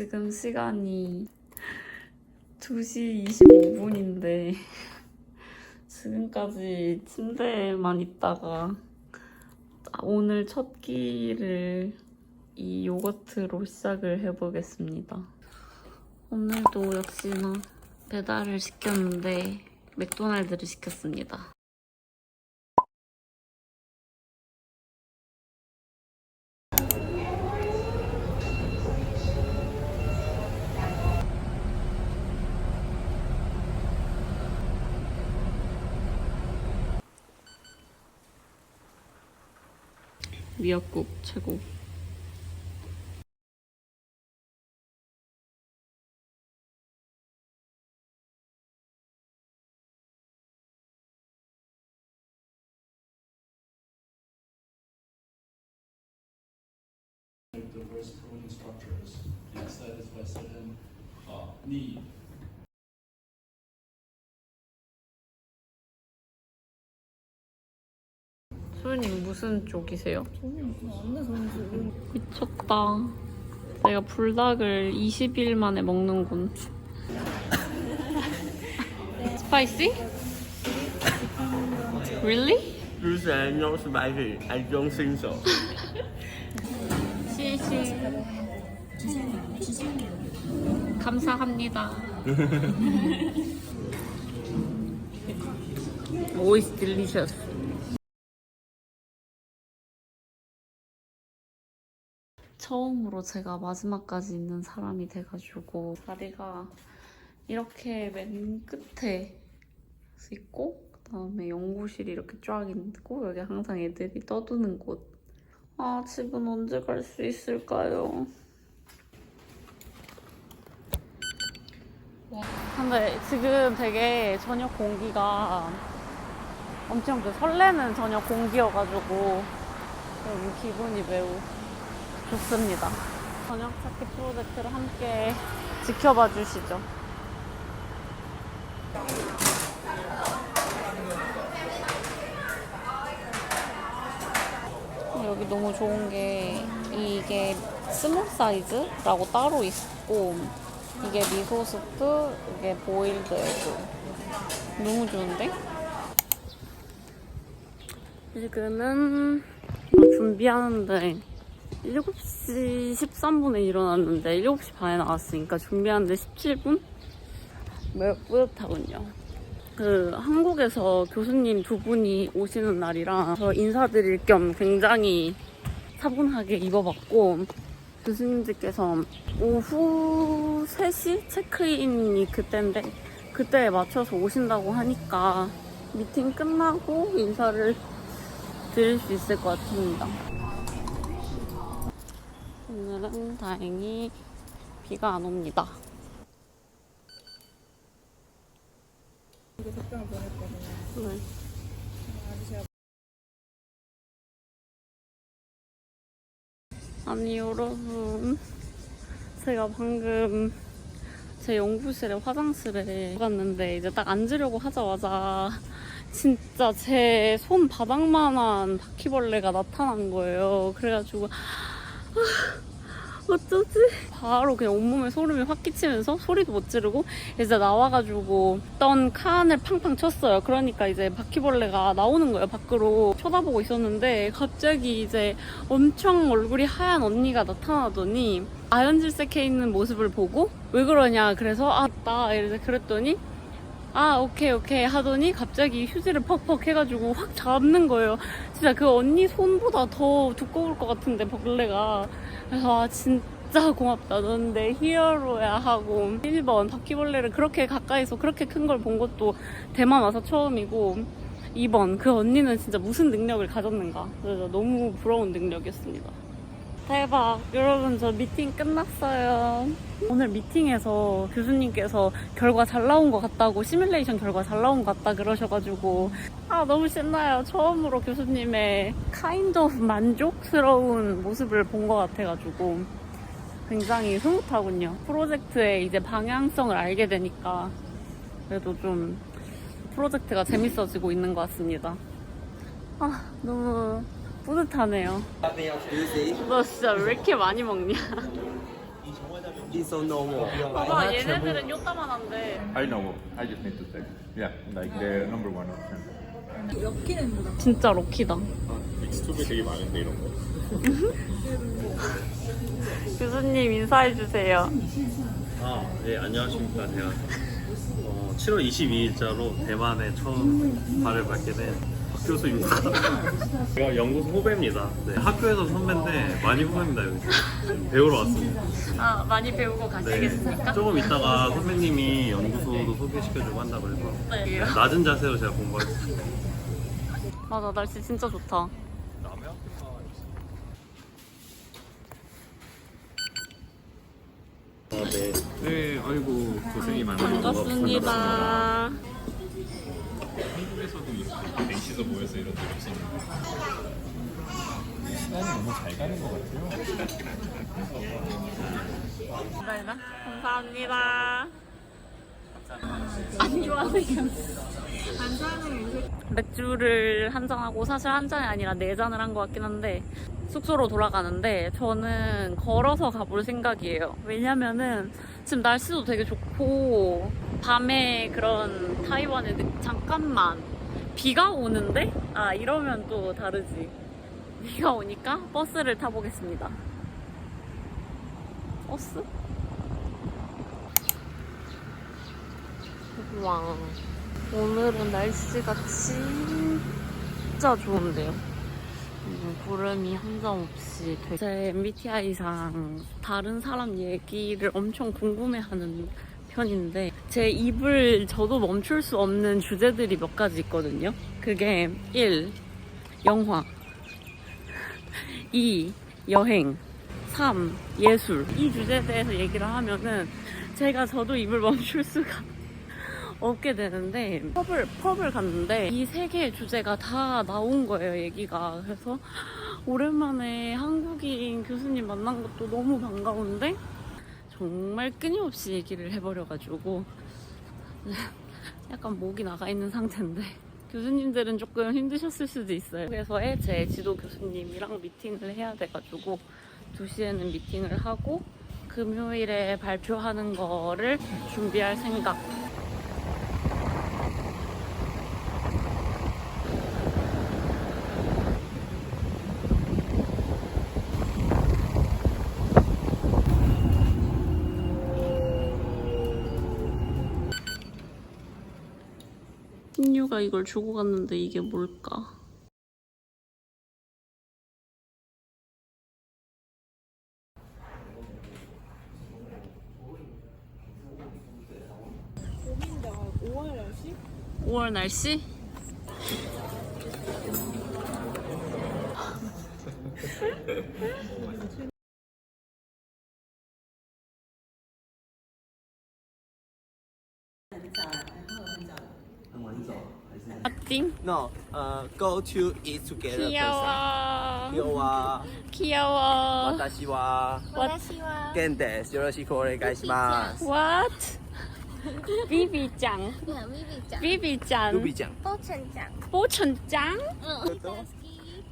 지금 시간이 2시 25분인데 지금까지 침대에만 있다가 오늘 첫 끼를 이 요거트로 시작을 해보겠습니다. 오늘도 역시나 배달을 시켰는데 맥도날드를 시켰습니다. 미역국 최고. 소윤님 무슨 쪽이세요? 저는 완전 선수. 미쳤다. 내가 불닭을 20일 만에 먹는군. Spicy? Really? This is not spicy. I don't think so. 시시. 감사합니다. Always delicious. 처음으로 제가 마지막까지 있는 사람이 돼가지고 자리가 이렇게 맨 끝에 있고 그다음에 연구실이 이렇게 쫙 있고 여기 항상 애들이 떠드는 곳. 아 집은 언제 갈 수 있을까요? 근데 지금 되게 저녁 공기가 엄청 그 설레는 저녁 공기여가지고 기분이 매우 좋습니다. 저녁 찾기 프로젝트를 함께 지켜봐 주시죠. 여기 너무 좋은 게 이게 스몰 사이즈라고 따로 있고 이게 미소 스프, 이게 보일드 에그 너무 좋은데? 지금은 뭐 준비하는데 7시 13분에 일어났는데 7시 반에 나왔으니까 준비하는데 17분? 매우 뿌듯하군요. 그 한국에서 교수님 두 분이 오시는 날이라 저 인사드릴 겸 굉장히 차분하게 입어봤고 교수님들께서 오후 3시 체크인이 그때인데 그때에 맞춰서 오신다고 하니까 미팅 끝나고 인사를 드릴 수 있을 것 같습니다. 오늘은 다행히 비가 안 옵니다. 이거 답장을 보냈거든요. 네. 아저씨가 아니 여러분 제가 방금 제 연구실에 화장실에 갔는데 이제 딱 앉으려고 하자마자 진짜 제 손 바닥만한 바퀴벌레가 나타난 거예요. 그래가지고 아, 어쩌지? 바로 그냥 온몸에 소름이 확 끼치면서 소리도 못 지르고 이제 나와가지고 어떤 칸을 팡팡 쳤어요. 그러니까 이제 바퀴벌레가 나오는 거예요. 밖으로 쳐다보고 있었는데 갑자기 이제 엄청 얼굴이 하얀 언니가 나타나더니 아연질색해 있는 모습을 보고 왜 그러냐 그래서 아나 이래서 그랬더니 아 오케이 오케이 하더니 갑자기 휴지를 퍽퍽 해가지고 확 잡는 거예요. 진짜 그 언니 손보다 더 두꺼울 것 같은데 벌레가. 그래서 아 진짜 고맙다. 넌 내 히어로야 하고 1번 바퀴벌레를 그렇게 가까이서 그렇게 큰 걸 본 것도 대만 와서 처음이고 2번 그 언니는 진짜 무슨 능력을 가졌는가. 그래서 너무 부러운 능력이었습니다 대박. 여러분, 저 미팅 끝났어요. 오늘 미팅에서 교수님께서 결과 잘 나온 것 같다고, 시뮬레이션 결과 잘 나온 것 같다 그러셔가지고, 아, 너무 신나요. 처음으로 교수님의 kind of 만족스러운 모습을 본 것 같아가지고, 굉장히 흐뭇하군요. 프로젝트의 이제 방향성을 알게 되니까, 그래도 좀 프로젝트가 재밌어지고 있는 것 같습니다. 아, 너무 뿌듯하네요. 너 진짜 왜 이렇게 많이 먹냐? It's so normal. 봐봐 얘네들은 요따만 한데 I know. I just need to check. Yeah, like the number one option. 엮이는 거다. 진짜 럭키다 믹스튜브 되게 많은데 이런 거. 교수님 인사해주세요 아, 네, 안녕하십니까. 제가 어, 7월 22일자로 대만에 처음 발을 밟게 된박 교수입니다. 제가 연구소 후배입니다. 네, 학교에서 선배인데 많이 후배입니다, 여기. 지금 배우러 왔습니다. 아 많이 배우고 네, 가시겠습니까? 조금 있다가 선배님이 연구소도 소개시켜주고 한다 그래서 네. 낮은 자세로 제가 공부하겠습니다. 맞아 날씨 진짜 좋다 아, 네. 네, 아이고 고생이 많아요. 반갑습니다 한국에서도 이렇게 넷이서 모여서 이런 적 없었는데. 시간이 너무 잘 가는 것 같아요. 감사합니다. 감사합니다. 안 좋아하세요 맥주를 한 잔하고 사실 한 잔이 아니라 네 잔을 한 것 같긴 한데 숙소로 돌아가는데 저는 걸어서 가볼 생각이에요. 왜냐면은 지금 날씨도 되게 좋고 밤에 그런 타이완에 느- 잠깐만 비가 오는데 아 이러면 또 다르지. 비가 오니까 버스를 타보겠습니다. 버스? 와 오늘은 날씨가 진짜 좋은데요. 음, 구름이 한 점 없이 되게 제 MBTI상 다른 사람 얘기를 엄청 궁금해하는 편인데 제 입을 저도 멈출 수 없는 주제들이 몇 가지 있거든요. 그게 1. 영화 2. 여행 3. 예술 이 주제에 대해서 얘기를 하면은 제가 저도 입을 멈출 수가 없게 되는데 펍을 펍을 갔는데 이 세 개의 주제가 다 나온 거예요 얘기가. 그래서 오랜만에 한국인 교수님 만난 것도 너무 반가운데 정말 끊임없이 얘기를 해버려가지고 약간 목이 나가 있는 상태인데 교수님들은 조금 힘드셨을 수도 있어요. 그래서의 제 지도 교수님이랑 미팅을 해야 돼가지고 2시에는 미팅을 하고 금요일에 발표하는 거를 준비할 생각 신유가 이걸 주고 갔는데 이게 뭘까? 고민자가 5월 날씨? 5월 날씨? 아띵 No, uh, go to eat together. 귀여워 귀여워. 귀여워 What? 겐데스 오네가이시마스. What? 비비짱 미비짱, 비비짱 루비짱. 뽀천짱, 보천짱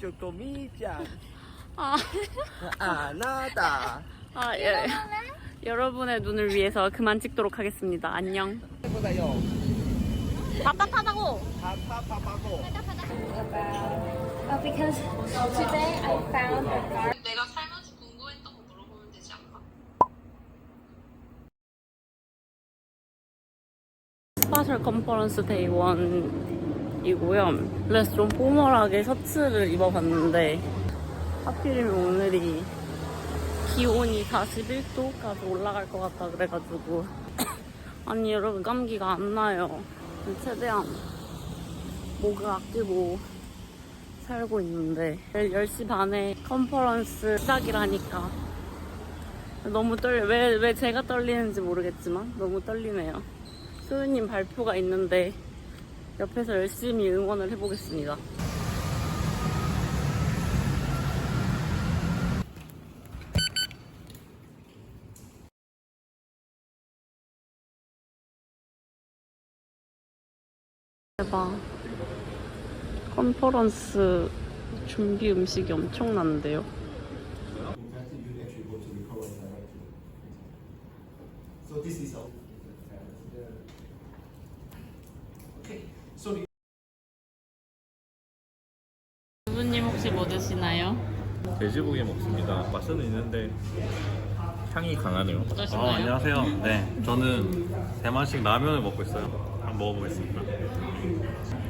쪼꼬미짱. 아, 아나다. 아 예. 여러분의 눈을 위해서 그만 찍도록 하겠습니다 안녕 해보다요. 답답하다고 파파파파고. Oh, because today I found a garden. 내가 살면서 궁금했던 거 물어보면 되지 않나? 스파셜 컨퍼런스 데이 1이고요. 그래서 좀 포멀하게 셔츠를 입어봤는데 하필이면 오늘이 기온이 41도까지 올라갈 것 같다 그래가지고 아니 여러분 감기가 안 나요. 최대한 목을 아끼고 살고 있는데 내일 10시 반에 컨퍼런스 시작이라니까 너무 떨려 왜, 왜 제가 떨리는지 모르겠지만 너무 떨리네요. 소유님 발표가 있는데 옆에서 열심히 응원을 해보겠습니다 대박 컨퍼런스 준비 음식이 엄청난데요. 부부님 혹시 뭐 드시나요? 돼지고기 먹습니다. 맛은 있는데 향이 강하네요. 아, 어떠신가요? 안녕하세요. 네, 저는 대만식 라면을 먹고 있어요. 먹어보겠습니다.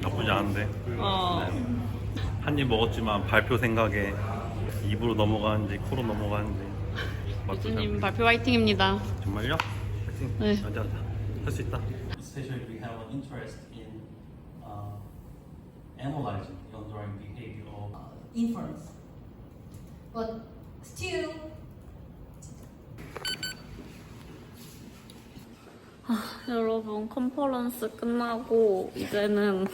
나쁘지 않은데 어, 한 입 먹었지만 발표 생각에 입으로 넘어가는지 코로 넘어가는지 나쁘지 않- 교수님 발표 화이팅입니다. 정말요? 파이팅. 네. 맞아, 맞아. 할수 있다. Especially we have an interest in uh, analyzing the underlying behavior of inference. But still, 여러분 컨퍼런스 끝나고 이제는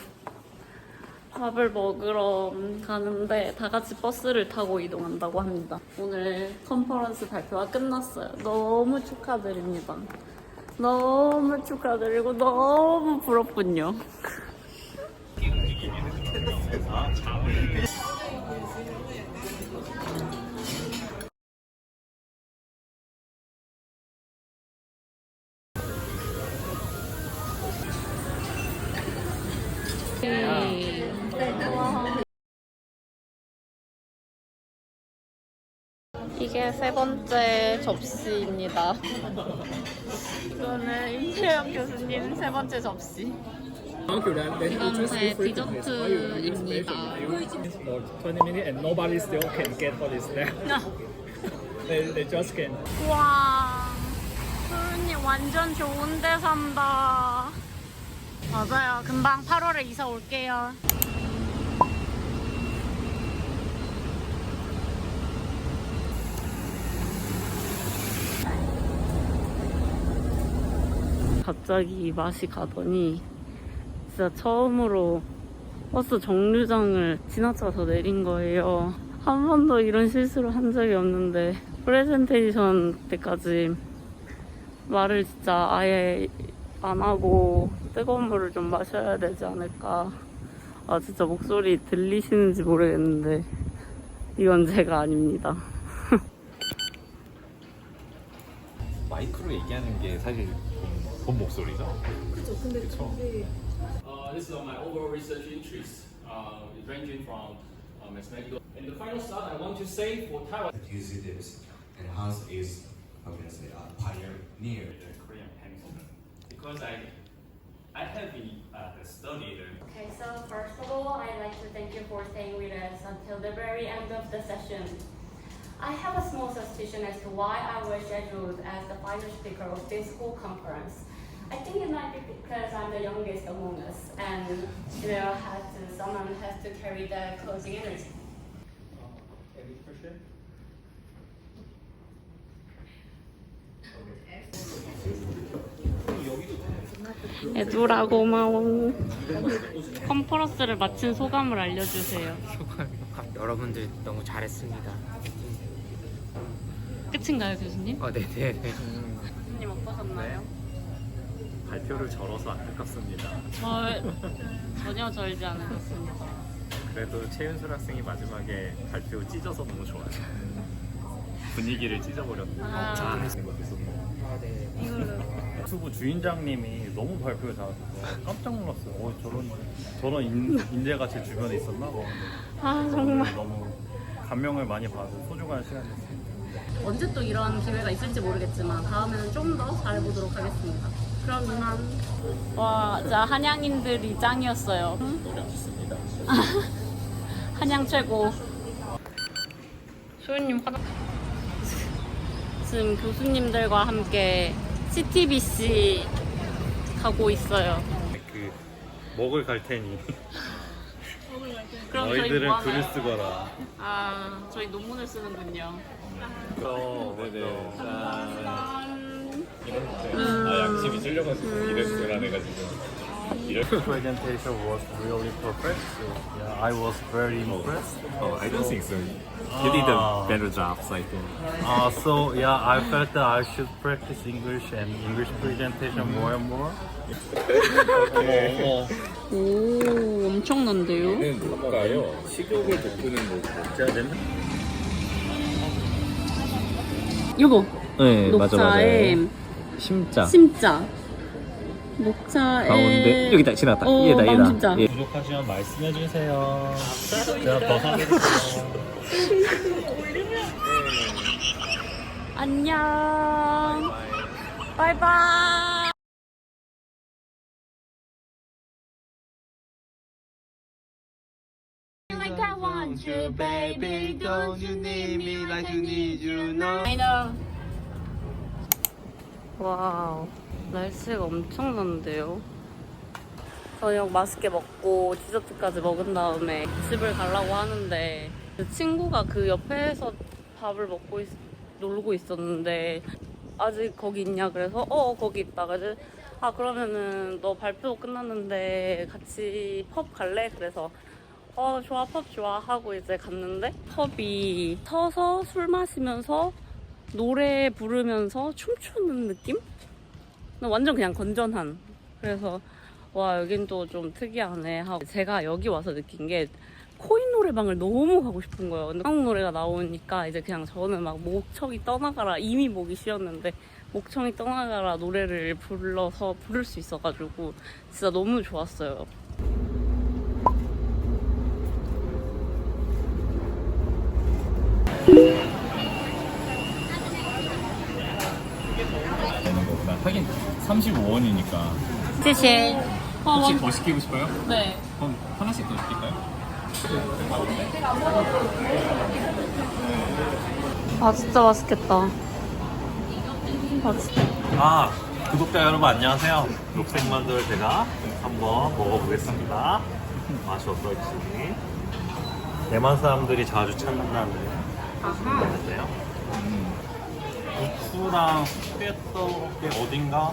밥을 먹으러 가는데 다 같이 버스를 타고 이동한다고 합니다. 오늘 컨퍼런스 발표가 끝났어요. 너무 축하드립니다. 너무 축하드리고 너무 부럽군요. 세 번째 접시입니다. 이거는 임채영 교수님 세 번째 접시. 이건 제 디저트입니다. for 20 minutes and nobody still can get what is there. they, they just can. 와, 소윤님 완전 좋은 데 산다. 맞아요. 금방 8월에 이사 올게요. 갑자기 맛이 가더니 진짜 처음으로 버스 정류장을 지나쳐서 내린 거예요. 한 번도 이런 실수를 한 적이 없는데 프레젠테이션 때까지 말을 진짜 아예 안 하고 뜨거운 물을 좀 마셔야 되지 않을까. 아 진짜 목소리 들리시는지 모르겠는데 이건 제가 아닙니다. 마이크로 얘기하는 게 사실 본, 본 목소리죠. Uh, this is uh, my overall research interest, uh, ranging from uh, mathematical. And the final slide I want to say for Taiwan. use this and Hans is how can I say a pioneer the Korean pencil because I I have been uh, studied Okay, so first of all, I'd like to thank you for staying with us until the very end of the session. I have a small suspicion as to why I was scheduled as the final speaker of this whole conference. I think it might be because I'm the youngest among us, and you know, has to, someone has to carry the closing energy. 애들아 고마워. 컨퍼런스를 마친 소감을 알려주세요. 여러분들 너무 잘했습니다. 끝인가요, 교수님? 어, 네네네. 교수님 어떠셨나요? 발표를 절어서 안타깝습니다. 저 전혀 절지 않으셨습니다. 그래도 최윤술 학생이 마지막에 발표 찢어서 너무 좋아요. 분위기를 찢어버렸네. 아. 재밌는 것도 있었고. 유튜브 주인장님이 너무 발표를 잘하셔서 깜짝 놀랐어요. 어, 저런 저런 인, 인재가 제 주변에 있었나 봐. 아 정말. 너무 감명을 많이 받은 소중한 시간이었습니다. 언제 또 이런 기회가 있을지 모르겠지만 다음에는 좀 더 잘해보도록 하겠습니다. 그럼 이만. 와, 진짜 한양인들이 짱이었어요. 노력했습니다. 한양 최고. 소윤님 화장. 지금 교수님들과 함께 CTBC 가고 있어요. 그 먹을 갈 테니 그럼 저희 너희들은 뭐 글을 하나요? 쓰거라. 아, 저희 논문을 쓰는군요. 어, 네네. 짠. 음. 아 양심이 찔려가지고 이래서 불안해가지고. 이럴 presentation was really perfect. So yeah, I was very impressed. Oh, I don't think so. You did Ah. a better job, I think. Uh, so yeah, I felt that I should practice English and English presentation more and more. 어머. 오, 엄청난데요? 는 뭘까요? 식욕을 돋구는 뭐 제가 냄새. 이거 네, 녹차에 심자 심자. 목차에 가운데 여기다 지나갔다. 어, 얘다 얘다. 마음심자. 예. 부족하시면 말씀해 주세요. 제가 더 사드릴게요. 안녕. 바이바이. Like I want you, baby. Don't you need me like you need you now? I know. 와우, 날씨가 엄청난데요. 저녁 맛있게 먹고 디저트까지 먹은 다음에 집을 가려고 하는데 그 친구가 그 옆에서 밥을 먹고 있- 놀고 있었는데 아직 거기 있냐? 그래서 어 거기 있다. 그래서 아 그러면은 너 발표 끝났는데 같이 펍 갈래? 그래서 어 좋아 펍 좋아 하고 이제 갔는데 펍이 서서 술 마시면서 노래 부르면서 춤추는 느낌? 완전 그냥 건전한. 그래서 와 여긴 또 좀 특이하네 하고 제가 여기 와서 느낀 게 코인 노래방을 너무 가고 싶은 거예요. 근데 한국 노래가 나오니까 이제 그냥 저는 막 목청이 떠나가라 이미 목이 쉬었는데 목청이 떠나가라 노래를 불러서 부를 수 있어가지고 진짜 너무 좋았어요 되는 거구나. 하긴 35원이니까. 谢谢 혹시 더 시키고 싶어요? 네 그럼 하나씩 더 시킬까요? 아 진짜 맛있겠다 맛있다 아, 구독자 여러분 안녕하세요. 녹색 만두를 제가 한번 먹어보겠습니다. 맛이 어떨지. 대만 사람들이 자주 찾는다는 건데요. 부추랑 뼈떡의 어딘가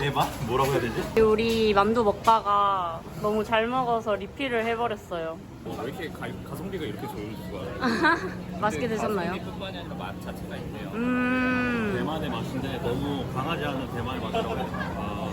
해봐? 뭐라고 해야 되지? 우리 만두 먹다가 너무 잘 먹어서 리필을 해버렸어요 어, 왜 이렇게 가, 가성비가 이렇게 좋은 거야? 맛있게 드셨나요? 뿐만이 아니라 맛 자체가 있네요. 음 대만의 맛인데 너무 강하지 않은 대만의 맛이라고 해요. 아,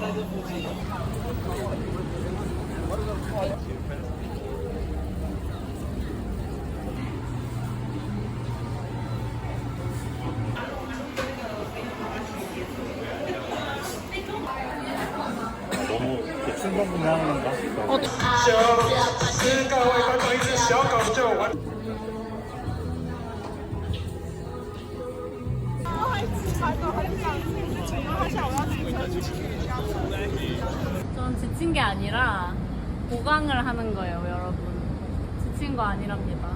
전 지친 게 아니라 보강을 하는 거예요, 여러분. 지친 거 아니랍니다.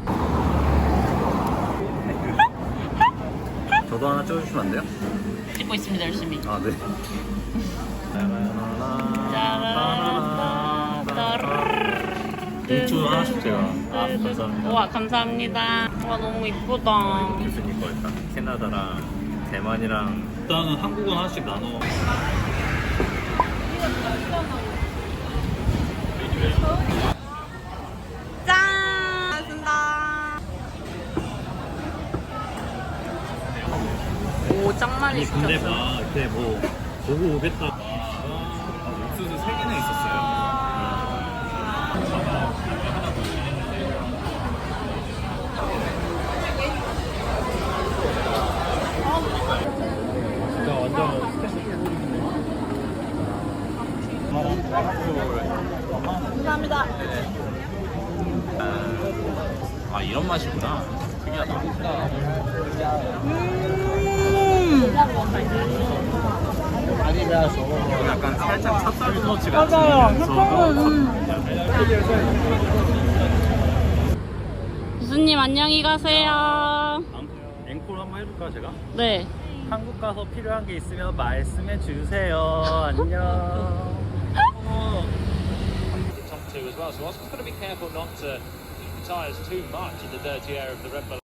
저도 하나 찍어주시면 안 돼요? 찍고 있습니다, 열심히. 아, 네. 봉투 하나씩 제가. 아, 감사합니다. 우와, 감사합니다. 와, 너무 이쁘다. 교수님 거 일단 캐나다랑 대만이랑 일단은 한국은 하나씩 나눠. 짠! 고맙습니다. 오, 짱 많이 아니 근데 시켰어. 막 이렇게 뭐 보고 오겠다. 아, 옥수수 3개나 있었어요. 진짜 완전 스페셜. 감사합니다. 아, 이런 맛이구나. 특이하다. 약간 살짝 찹쌀 도너츠 같은. 교수님, 안녕히 가세요. 앵콜 한번 해볼까 제가? 네. 한국 가서 필요한 게 있으면 말씀해 주세요. 안녕. Two as well. So Oscar's got to be careful not to tires too much in the dirty air of the Red Bull.